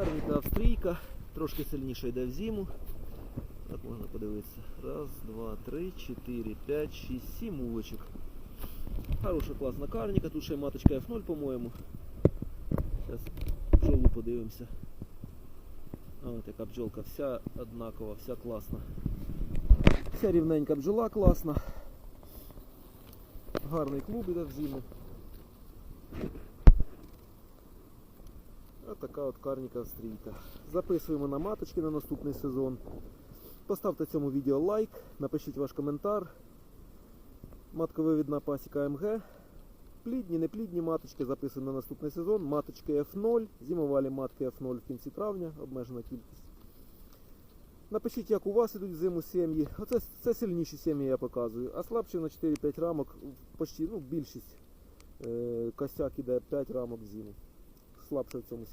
Карніка австрійка, трошки сильніше йде в зиму. Так можна подивитися. Раз, два, три, чотири, п'ять, шість, сім улочок. Хороша класна карніка, тут ще й маточка F0, по-моєму. Зараз бджолу подивимося. От яка бджолка, вся однакова, вся класна. Вся рівненька бджола класна. Гарний клуб іде в зиму. Така от карніка австрійка. Записуємо на маточки на наступний сезон. Поставте цьому відео лайк, напишіть ваш коментар. Матковивідна пасіка МГ. Плідні, неплідні маточки записуємо на наступний сезон. Маточки F0, зимовалі матки F0 в кінці травня, обмежена кількість. Напишіть, як у вас ідуть зиму сім'ї. Оце це сильніші сім'ї я показую. А слабші на 4-5 рамок, почти, ну, більшість. Е, косяк іде 5 рамок в зиму. Слабше в цьому сезоні.